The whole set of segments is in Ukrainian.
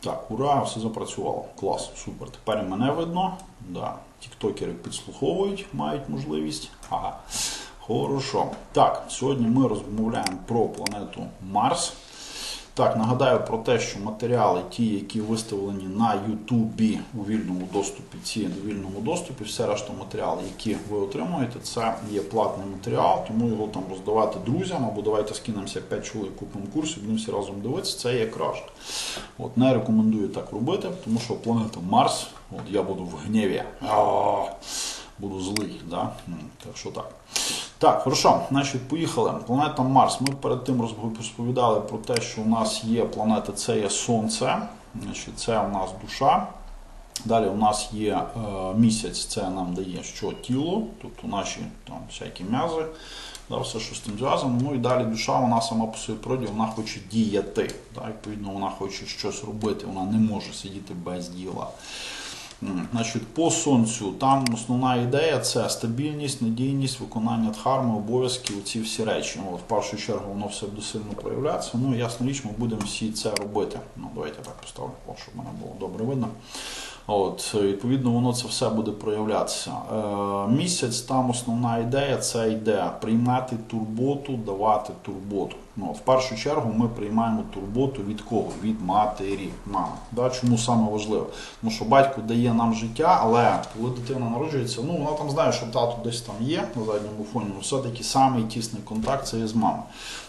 Так, ура, все запрацювало. Клас, супер. Тепер мене видно. Да. Тіктокери підслуховують, мають можливість. Ага. Хорошо. Так, сьогодні ми розмовляємо про планету Марс. Так, нагадаю про те, що матеріали, ті, які виставлені на Ютубі у вільному доступі, ці у вільному доступі, все решта матеріали, які ви отримуєте, це є платний матеріал, тому його там роздавати друзям, або давайте скинемося 5 чоловік, купимо курс і будемо всі разом дивитися, це є краще. От не рекомендую так робити, тому що планета Марс, от я буду в гніві. Буду злий, да? Так що так. Так, хорошо, значить, поїхали. Планета Марс. Ми перед тим розповідали про те, що у нас є планета, це є Сонце, значить, це у нас душа. Далі у нас є е, місяць, це нам дає що тіло, тобто наші там всякі м'язи, да, все, що з тим зв'язано. Ну і далі душа, вона сама по своїй природі, вона хоче діяти. Да, відповідно, вона хоче щось робити, вона не може сидіти без діла. Значить, по сонцю там основна ідея це стабільність, надійність, виконання дхарми, обов'язки, оці всі речі. От, в першу чергу воно все буде сильно проявлятися. Ну, ясна річ, ми будемо всі це робити. Ну, давайте так поставлю, щоб мене було добре видно. От, відповідно, воно це все буде проявлятися. Е, місяць там основна ідея це йде приймати турботу, давати турботу. Ну, в першу чергу ми приймаємо турботу від кого? Від матері, мами. Да? Чому саме важливо? Тому що батько дає нам життя, але коли дитина народжується, ну вона там знає, що тато десь там є на задньому фоні, але все-таки самий тісний контакт це є з мамою.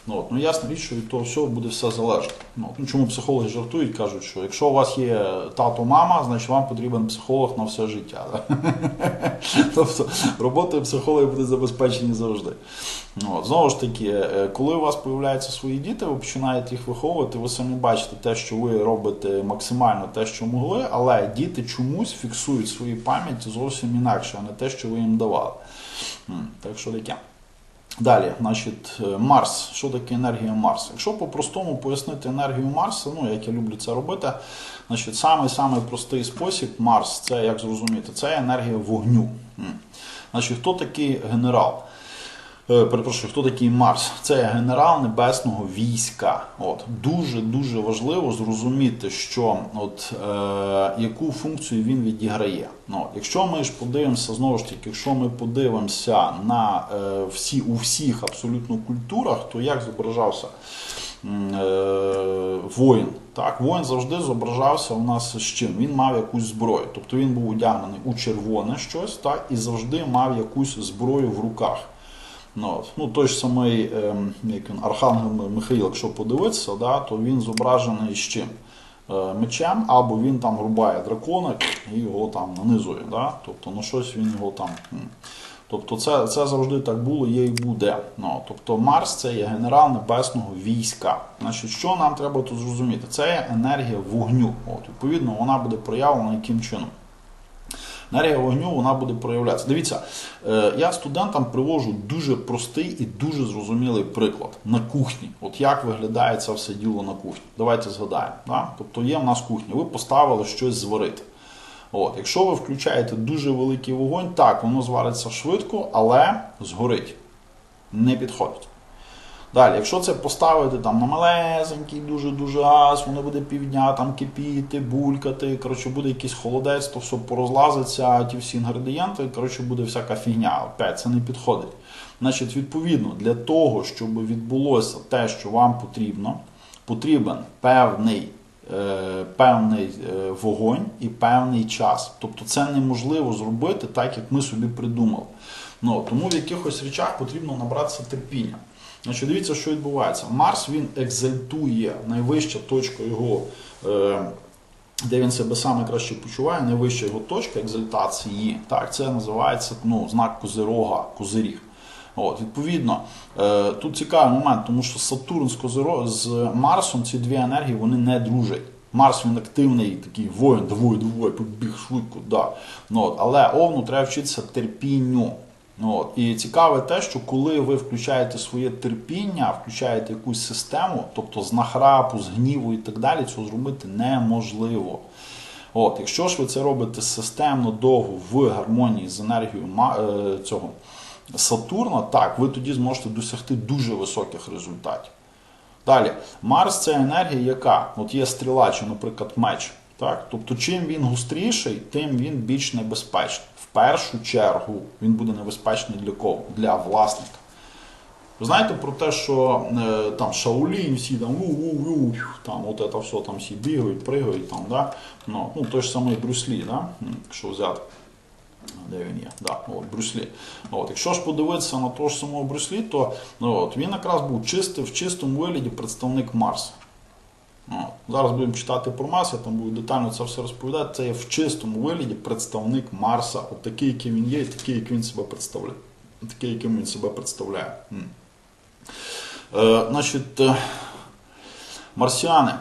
Ну, от, ну ясна річ, що від того всього буде все залежати. Ну, от, ну, чому психологи жартують, кажуть, що якщо у вас є тато, мама, значить вам потрібен психолог на все життя. Да? тобто роботою психолога буде забезпечені завжди. Ну, знову ж таки, е, коли у вас появляються свої діти, ви починаєте їх виховувати, ви самі бачите те, що ви робите максимально те, що могли, але діти чомусь фіксують в своїй пам'яті зовсім інакше, а не те, що ви їм давали. Так що таке. Далі, значить, е, Марс. Що таке енергія Марса? Якщо по-простому пояснити енергію Марса, ну як я люблю це робити, значить, самий самий простий спосіб Марс, це як зрозуміти, це енергія вогню. Значить, хто такий генерал? Е, Перепрошую, хто такий Марс? Це генерал небесного війська. От дуже дуже важливо зрозуміти, що от е, яку функцію він відіграє. Ну, якщо ми ж подивимося, знову ж таки, якщо ми подивимося на е, всі у всіх абсолютно культурах, то як зображався е, воїн? Так, воїн завжди зображався у нас з чим? Він мав якусь зброю. Тобто він був одягнений у червоне щось, так, і завжди мав якусь зброю в руках. Ну, ну, той ж самий ем, як він, Архангел Михаїл, якщо подивитися, да, то він зображений з чим? Е, мечем, або він там рубає дракона і його там нанизує. Да? Тобто, ну щось він його там. Тобто це, це завжди так було, є і буде. Ну, тобто Марс це є генерал небесного війська. Значить, що нам треба тут зрозуміти? Це є енергія вогню. От, відповідно, вона буде проявлена яким чином? Енергія вогню вона буде проявлятися. Дивіться, е, я студентам привожу дуже простий і дуже зрозумілий приклад на кухні. От як виглядає це все діло на кухні. Давайте згадаємо. Да? Тобто є в нас кухня, ви поставили щось зварити. От, якщо ви включаєте дуже великий вогонь, так, воно звариться швидко, але згорить. Не підходить. Далі, якщо це поставити там на малесенький дуже-дуже газ, воно буде півдня там кипіти, булькати, коротше, буде якийсь холодець, то все порозлазиться, ті всі інгредієнти, коротше, буде всяка фігня. Опять це не підходить. Значить, відповідно, для того, щоб відбулося те, що вам потрібно, потрібен певний, е, певний е, вогонь і певний час. Тобто це неможливо зробити так, як ми собі придумали. Ну, тому в якихось речах потрібно набратися терпіння. Значить, дивіться, що відбувається. Марс він екзальтує найвища точка його, е, де він себе саме краще почуває, найвища його точка екзальтації. Так, це називається ну, знак козирога, козиріг. От, відповідно, е, тут цікавий момент, тому що Сатурн з, Козиро, з Марсом ці дві енергії вони не дружать. Марс він активний, такий воїн, давай, давай, побіг швидко, да. Ну, але Овну треба вчитися терпінню. Ну, от. І цікаве те, що коли ви включаєте своє терпіння, включаєте якусь систему, тобто з нахрапу, з гніву і так далі, цього зробити неможливо. От, Якщо ж ви це робите системно довго в гармонії з енергією е, цього Сатурна, так, ви тоді зможете досягти дуже високих результатів. Далі, Марс це енергія, яка от є стріла, чи, наприклад, меч. Так? Тобто, чим він густріший, тим він більш небезпечний. В першу чергу він буде небезпечний для кого? Для власника. Ви знаєте про те, що е, там Шаолінь, всі там там от це все там всі бігають, пригають, там, да? ну, ну той ж самий Брюслі, да? Якщо взяти. Де він є? Да, от, Брюслі. От, якщо ж подивитися на того ж самого Брюслі, то ну, от, він якраз був чистий, в чистому вигляді представник Марса. Зараз будемо читати про Марс, я там буду детально це все розповідати. Це є в чистому вигляді представник Марса, от такий, який він є, і такий, як він себе представляє. Такий, яким він себе представляє. Е, значить, е, марсіани.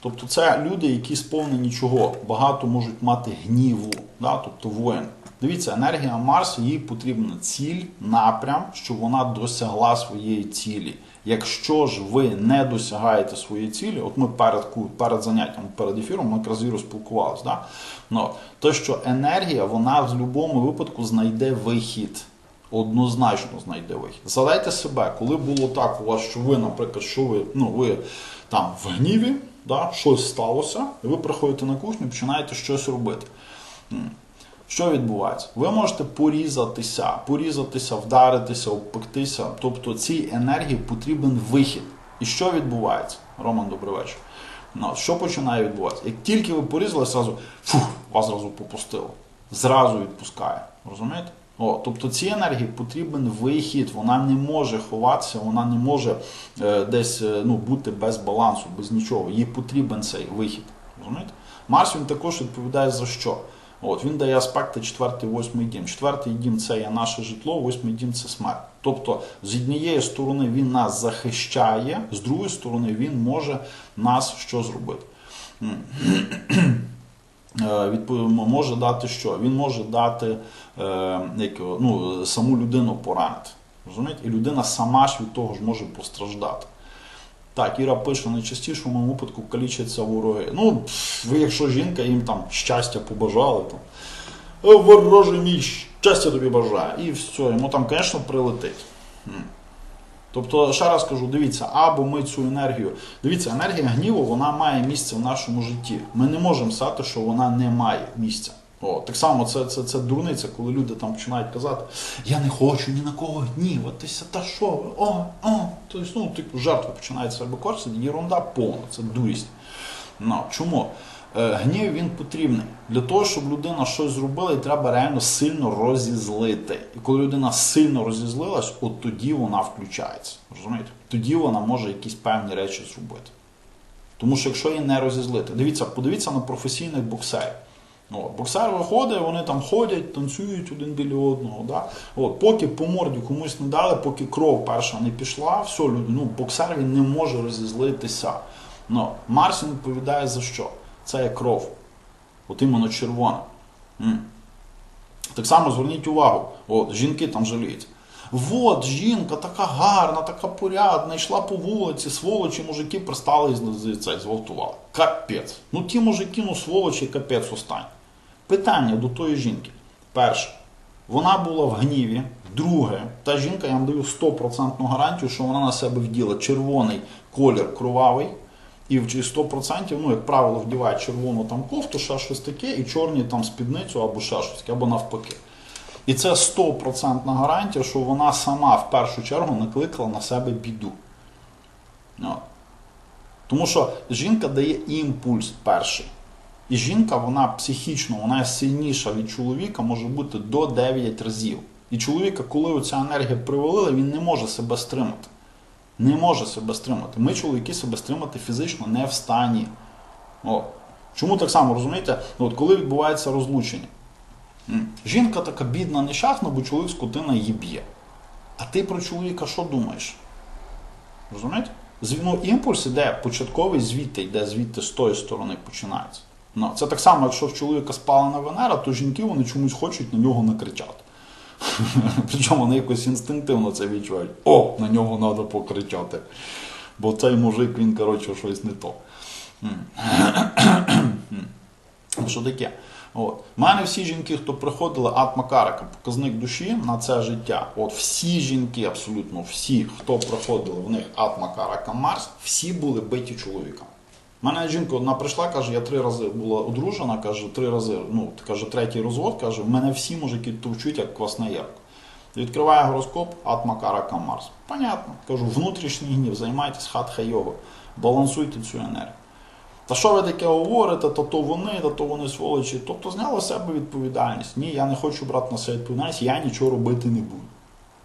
Тобто це люди, які сповнені чого? Багато можуть мати гніву, да? тобто воїн. Дивіться, енергія Марсу, їй потрібна ціль, напрям, щоб вона досягла своєї цілі. Якщо ж ви не досягаєте своєї цілі, от ми перед, перед заняттям, перед ефіром, ми якраз і спілкувалися, да? ну, то що енергія, вона в будь-якому випадку знайде вихід. Однозначно знайде вихід. Задайте себе, коли було так у вас, що ви, наприклад, що ви, ну, ви там в гніві, да, щось сталося, і ви приходите на кухню, починаєте щось робити. Що відбувається? Ви можете порізатися, порізатися, вдаритися, обпектися. Тобто цій енергії потрібен вихід. І що відбувається? Роман, добрий вечір. Ну, що починає відбуватися? Як тільки ви порізали, зразу фух, вас зразу попустило. Зразу відпускає. Розумієте? О, тобто цій енергії потрібен вихід, вона не може ховатися, вона не може е, десь е, ну, бути без балансу, без нічого. Їй потрібен цей вихід. Розумієте? Марс він також відповідає за що? От, він дає аспекти 4 8 дім. Четвертий дім це є наше житло, восьмий дім це смерть. Тобто, з однієї сторони він нас захищає, з другої сторони він може нас що зробити. Е, може дати що? Він може дати е, ну, саму людину поранити. Розумієте? І людина сама ж від того ж може постраждати. Так, Іра пише, найчастіше в моєму випадку калічаться вороги. Ну, ви, якщо жінка, їм там щастя побажали, там, «О, вороже мій, щастя тобі бажаю. І все, йому там, звісно, прилетить. Тобто, ще раз кажу, дивіться, або ми цю енергію. Дивіться, енергія гніву вона має місце в нашому житті. Ми не можемо сказати, що вона не має місця. О, так само це, це, це дурниця, коли люди там починають казати, я не хочу ні на кого гніватися, та що ви, о, о. Тобто, ну, типу, жертва починає себе користувати, єрунда повна, це дурість. Ну, чому? Е, Гнів він потрібний. Для того, щоб людина щось зробила, і треба реально сильно розізлити. І коли людина сильно розізлилась, от тоді вона включається. Розумієте? Тоді вона може якісь певні речі зробити. Тому що якщо її не розізлити, дивіться, подивіться на професійних боксерів. От, боксер виходить, вони там ходять, танцюють один біля одного. Да? От, поки по морді комусь не дали, поки кров перша не пішла, все, ну, боксер він не може розізлитися. Ну, Марсін відповідає за що? Це є кров. От іменно червона. М. Так само зверніть увагу, от, жінки там жаліються. От жінка така гарна, така порядна, йшла по вулиці, сволочі мужики пристали і зґвалтували. Капець. Ну ті мужики, ну сволочі, капець останній. Питання до тої жінки. Перше, вона була в гніві. Друге, та жінка, я вам даю 100% гарантію, що вона на себе вділа червоний колір кровавий. І в 100%, ну, як правило, вдіває червону там кофту, ще щось таке, і чорні там спідницю або ще щось таке, або навпаки. І це 100% гарантія, що вона сама в першу чергу накликала на себе біду. От. Тому що жінка дає імпульс перший. І жінка, вона психічно, вона сильніша від чоловіка, може бути до 9 разів. І чоловіка, коли оця енергія привалила, він не може себе стримати. Не може себе стримати. Ми, чоловіки, себе стримати фізично не в стані. О. Чому так само розумієте? Ну, От коли відбувається розлучення? Жінка така бідна, нещасна, бо чоловік скотина її б'є. А ти про чоловіка що думаєш? Розумієте? Ну, імпульс іде початковий звідти, йде звідти з тої сторони починається. Це так само, якщо в чоловіка спалена Венера, то жінки вони чомусь хочуть на нього накричати. Причому вони якось інстинктивно це відчувають. О, на нього треба покричати. Бо цей мужик, він, коротше, щось не то. Що таке? У мене всі жінки, хто приходили ад Макарика, показник душі на це життя. От всі жінки, абсолютно всі, хто приходили в них ад Макарика Марс, всі були биті чоловіками. Мене жінка одна прийшла, каже, я три рази була одружена, каже, три рази, ну, каже, третій розвод, каже, в мене всі мужики товчуть, як квасна ярка. Відкриває гороскоп, ад Макарака Марс. Понятно. Кажу, внутрішній гнів, займайтесь хатха його, балансуйте цю енергію. Та що ви таке говорите, та то вони, та то вони сволочі. Тобто зняли з себе відповідальність. Ні, я не хочу брати на себе відповідальність, я нічого робити не буду.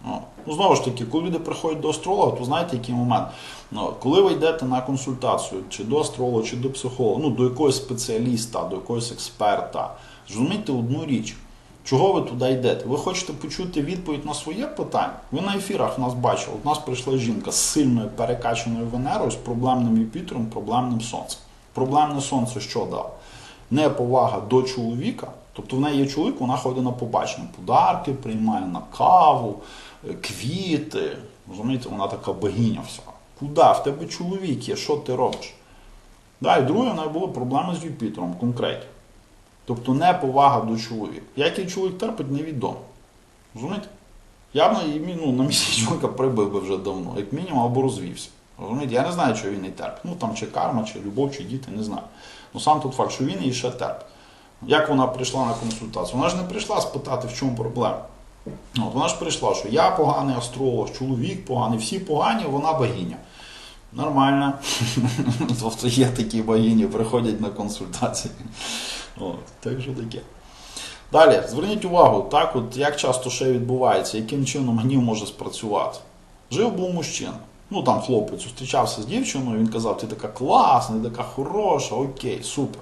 Ну, ну, знову ж таки, коли люди приходять до астролога, то знаєте, який момент. Ну, коли ви йдете на консультацію, чи до астролога, чи до психолога, ну, до якогось спеціаліста, до якогось експерта, зрозумійте одну річ. Чого ви туди йдете? Ви хочете почути відповідь на своє питання? Ви на ефірах нас бачили. От нас прийшла жінка з сильною перекачаною Венерою, з проблемним Юпітером, проблемним сонцем. Проблемне сонце що дало? Неповага до чоловіка, тобто в неї є чоловік, вона ходить на побачення, подарки приймає на каву, квіти. Розумієте, вона така богиня вся. Куди? В тебе чоловік є, що ти робиш? Да, і друге, в неї були проблеми з Юпітером конкретні. Тобто неповага до чоловіка. Як її чоловік терпить, невідомо. Розумієте? Я б ну, на місці чоловіка прибив би вже давно, як мінімум, або розвівся. Розумієте? Я не знаю, чого він не терпить. Ну там чи карма, чи любов, чи діти, не знаю. Ну сам тут факт, що він її ще терпить. Як вона прийшла на консультацію? Вона ж не прийшла спитати, в чому проблема. От, вона ж прийшла, що я поганий астролог, чоловік поганий, всі погані, вона богиня. Нормально. Тобто є такі богині, приходять на консультації. От, так що таке. Далі, зверніть увагу, так, от як часто ще відбувається, яким чином гнів може спрацювати. Жив був мужчина. Ну там хлопець зустрічався з дівчиною, він казав, ти така класна, ти така хороша, окей, супер.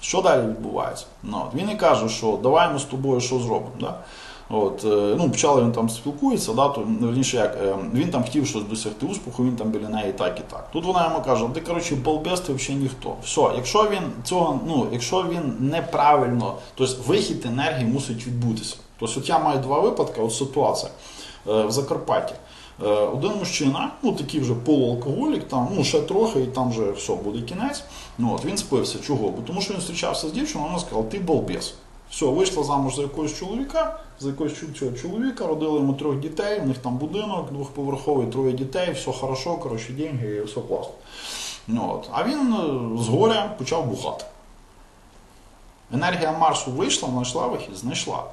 Що далі відбувається? Ну, от, Він і каже, що давай ми з тобою що зробимо. Да? От, е, ну, Почали він там спілкується, да, то, ну, верніше, як, е, він там хотів щось досягти успіху, він там біля неї так і так. Тут вона йому каже, ти коротше балбес, ти взагалі ніхто. Все, якщо він цього, ну, якщо він неправильно, тобто вихід енергії мусить відбутися. Тобто от я маю два випадки, от ситуація е, в Закарпатті. Один мужчина, ну такий вже полуалкоголік, там, ну ще трохи, і там вже все, буде кінець. Ну, от, Він спився. Чого? Бо тому що він зустрічався з дівчиною, вона сказала, ти балбес. Все, вийшла замуж за якогось чоловіка, за якогось чоловіка, родили йому трьох дітей, у них там будинок, двохповерховий, троє дітей, все хорошо, коротше, деньги, і все класно. Ну, от. А він згоря з горя почав бухати. Енергія Марсу вийшла, знайшла вихід, знайшла.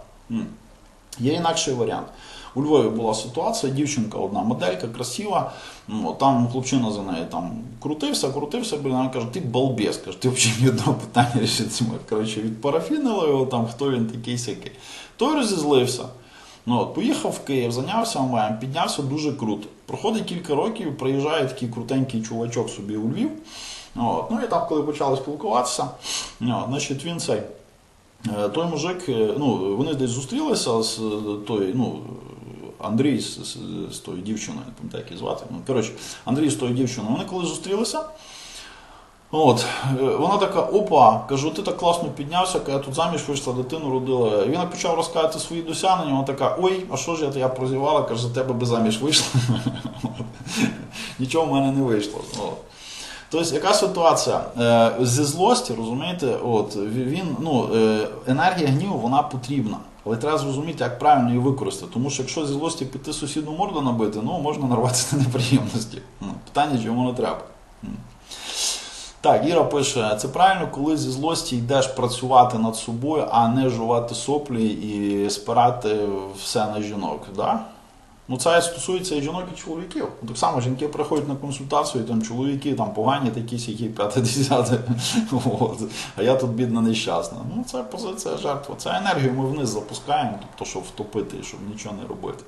Є інакший варіант. У Львові була ситуація, дівчинка одна моделька, красива. Ну, там хлопчина за нею там крутився, крутився, блін, вона каже, ти балбес, каже, ти взагалі ні одного питання рішити. Коротше, відпарафінило його там, хто він такий сякий. Той розізлився. Ну, от, поїхав в Київ, зайнявся омаєм, піднявся дуже круто. Проходить кілька років, приїжджає такий крутенький чувачок собі у Львів. От, ну і там, коли почали спілкуватися, ну, значить він цей. Е, Той мужик, е, ну, вони десь зустрілися з е, той, ну, Андрій з, з, з тою дівчиною, не пам'ятаю, як її звати. Ну, коротше, Андрій з тою дівчиною. Вони коли зустрілися, от, вона така, опа, кажу, ти так класно піднявся, я тут заміж вийшла, дитину родила. І він почав розказувати свої досягнення, вона така, ой, а що ж я, я прозівала, каже, за тебе би заміж вийшла. Нічого в мене не вийшло. От. Тобто, яка ситуація? Е, зі злості, розумієте, от, він, ну, е, енергія гніву вона потрібна. Але треба зрозуміти, як правильно її використати. Тому що якщо зі злості піти сусіду морду набити, ну можна нарватися на неприємності. Ну, питання, чому не треба. Так, Іра пише, це правильно, коли зі злості йдеш працювати над собою, а не жувати соплі і спирати все на жінок. Да? Ну, це стосується і жінок, і чоловіків. Так само жінки приходять на консультацію, там чоловіки там погані, такі сякі, п'яте, десяте. А я тут бідна нещасна. Ну, це позиція жертва. Це енергію ми вниз запускаємо, тобто, щоб втопити, щоб нічого не робити.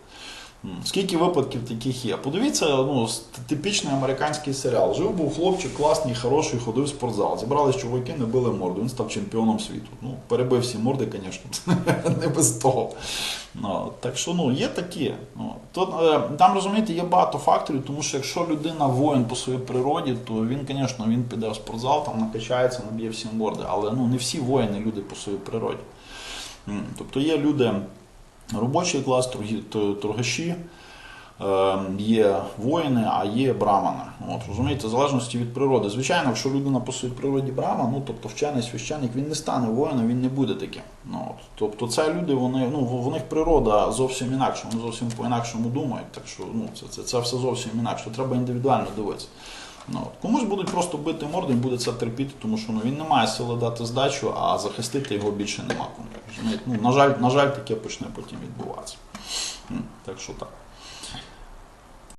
Скільки випадків таких є? Подивіться, ну, типічний американський серіал. Жив був хлопчик, класний, хороший, ходив в спортзал. Зібрались чоловіки, не били морду. Він став чемпіоном світу. Ну, перебив всі морди, звісно, не без того. Ну, так що ну, є такі. Ну, тут, е, там, розумієте, є багато факторів, тому що якщо людина воїн по своїй природі, то він, звісно, він піде в спортзал, там накачається, наб'є всі морди. Але ну, не всі воїни люди по своїй природі. Тобто є люди робочий клас, торгаші, е, є воїни, а є брамани. От, розумієте, в залежності від природи. Звичайно, якщо людина по своїй природі брама, ну тобто вчений священник, він не стане воїном, він не буде таким. Ну, от, тобто це люди, вони, ну, в них природа зовсім інакша, вони зовсім по-інакшому думають. Так що ну, це, це, це все зовсім інакше. Треба індивідуально дивитися. Ну. Комусь будуть просто бити він буде це терпіти, тому що ну, він не має сили дати здачу, а захистити його більше нема. Ну, на жаль, на жаль, таке почне потім відбуватися. Так що так.